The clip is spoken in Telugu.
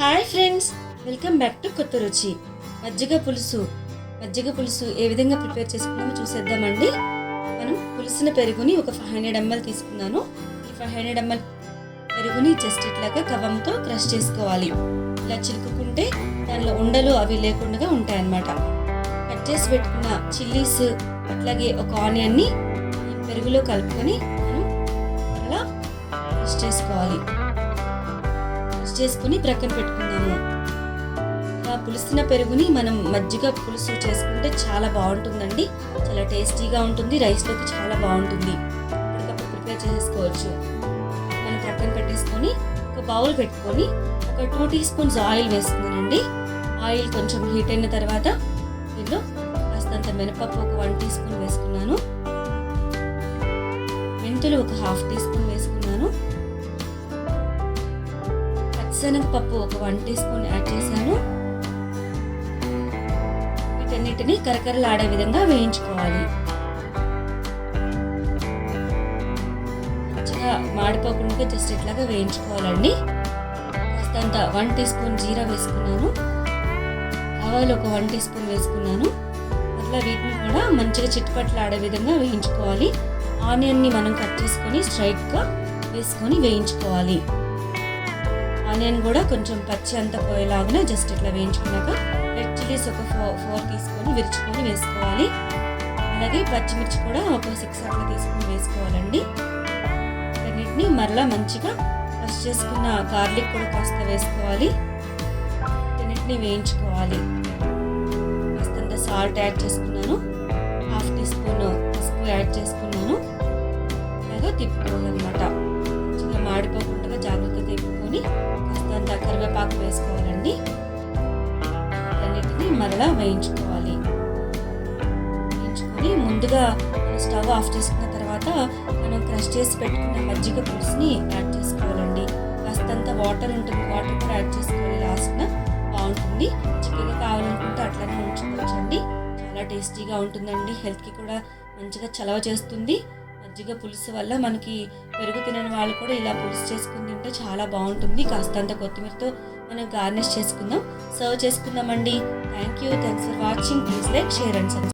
Hi friends welcome back to కొత్త రుచి. మజ్జిగ పులుసు. మజ్జిగ పులుసు ఏ విధంగా ప్రిపేర్ చేసుకున్నామో చూసేద్దామండి. మనం పులుసున పెరుగుని ఒక ఫైవ్ హండ్రెడ్ ఎంఎల్ తీసుకున్నాను. ఈ ఫైవ్ హండ్రెడ్ ఎంఎల్ పెరుగుని జస్ట్ ఇట్లాగా కవంతో క్రష్ చేసుకోవాలి. ఇలా చిలుకుంటే దానిలో ఉండలు అవి లేకుండా ఉంటాయన్నమాట. కట్ చేసి పెట్టుకున్న చిల్లీస్ అట్లాగే ఒక ఆనియన్ని పెరుగులో కలుపుకొని మనం అలా క్రష్ చేసుకోవాలి. మిక్స్ చేసుకుని ప్రక్కన పెట్టుకుందాము. ఇలా పులిసిన పెరుగుని మనం మజ్జిగ పులుసు చేసుకుంటే చాలా బాగుంటుందండి. చాలా టేస్టీగా ఉంటుంది. రైస్లోకి చాలా బాగుంటుంది. ఇప్పటికప్పుడు ప్రిపేర్ చేసుకోవచ్చు. మనం ప్రక్కన పెట్టేసుకొని ఒక బౌల్ పెట్టుకొని ఒక టూ టీ స్పూన్స్ ఆయిల్ వేసుకున్నానండి. ఆయిల్ కొంచెం హీట్ అయిన తర్వాత దీనిలో కాస్తంత మినపప్పు ఒక వన్ టీ స్పూన్ వేసుకున్నాను. మెంతులు ఒక హాఫ్ టీ స్పూన్ వేసుకున్నాను. శనగపప్పు ఒక వన్ టీ స్పూన్ యాడ్ చేశాను. వీటన్నిటిని కరకరలాడే విధంగా వేయించుకోవాలి. మంచిగా మాడిపోకుండా జస్ట్ ఇట్లాగా వేయించుకోవాలండి. కాస్తంత వన్ టీ స్పూన్ జీరా వేసుకున్నాను. ఆవాలు ఒక వన్ టీ స్పూన్ వేసుకున్నాను. అట్లా వీటిని కూడా మంచిగా చిట్టుపట్లాడే విధంగా వేయించుకోవాలి. ఆనియన్ని మనం కట్ చేసుకొని స్ట్రైట్గా వేసుకొని వేయించుకోవాలి. ఆనియన్ కూడా కొంచెం పచ్చి అంత పోయేలాగానే జస్ట్ ఇట్లా వేయించుకున్నాక రెడ్ చిల్లీస్ ఒక ఫోర్ ఫోర్ తీసుకొని విరుచుకొని వేసుకోవాలి. అలాగే పచ్చిమిర్చి కూడా ఒక సిక్స్ అట్లా తీసుకొని వేసుకోవాలండి. అన్నిటిని మరలా మంచిగా ఫ్రెష్ చేసుకున్న గార్లిక్ కూడా కాస్త వేసుకోవాలి. అన్నిటిని వేయించుకోవాలి. కాస్తంత సాల్ట్ యాడ్ చేసుకున్నాను. హాఫ్ టీ స్పూన్ పసుపు యాడ్ చేసుకున్నాను. అలాగే తిప్పుకోవాలన్నమాట. మరలా వేయించుకోవాలి. వేయించుకొని ముందుగా స్టవ్ ఆఫ్ చేసుకున్న తర్వాత మనం క్రష్ చేసి పెట్టుకున్న మజ్జిగ పులుసుని యాడ్ చేసుకోవాలండి. కాస్తంత వాటర్ ఉంటుంది వాటర్ కూడా యాడ్ చేసుకోవాలి లాస్ట్న బాగుంటుంది. చికెన్ కావాలనుకుంటే అట్లనే ఉంచుకోవచ్చండి. చాలా టేస్టీగా ఉంటుందండి. హెల్త్కి కూడా మంచిగా చలవ చేస్తుంది. మజ్జిగ పులుసు వల్ల మనకి పెరుగు తినని వాళ్ళు కూడా ఇలా పులుసు చేసుకుని తింటే చాలా బాగుంటుంది. కాస్తంత కొత్తిమీరతో మనం గార్నిష్ చేసుకుందాం. సర్వ్ చేసుకుందామండి. Thank you thanks for watching please like share and subscribe